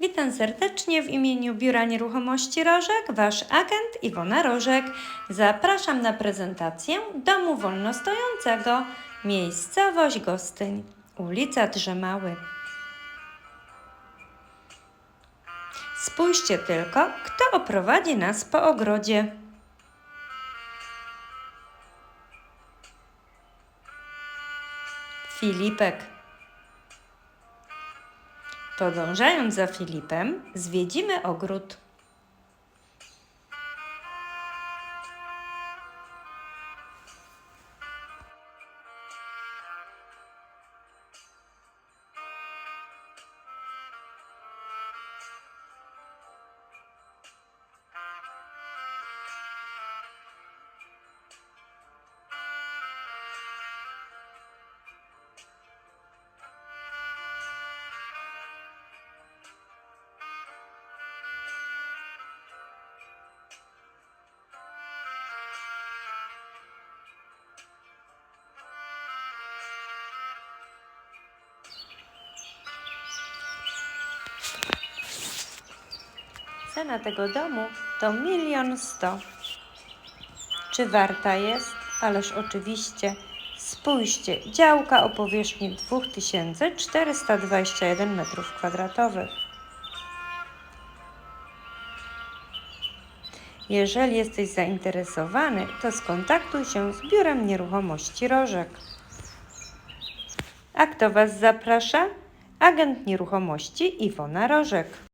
Witam serdecznie w imieniu Biura Nieruchomości Rożek, Wasz agent Iwona Rożek. Zapraszam na prezentację domu wolnostojącego, miejscowość Gostyń, ulica Drzemały. Spójrzcie tylko, kto oprowadzi nas po ogrodzie. Filipek. Podążając za Filipem, zwiedzimy ogród. Cena tego domu to milion sto. Czy warta jest? Ależ oczywiście. Spójrzcie, działka o powierzchni 2421 m2. Jeżeli jesteś zainteresowany, to skontaktuj się z Biurem Nieruchomości Rożek. A kto Was zaprasza? Agent nieruchomości Iwona Rożek.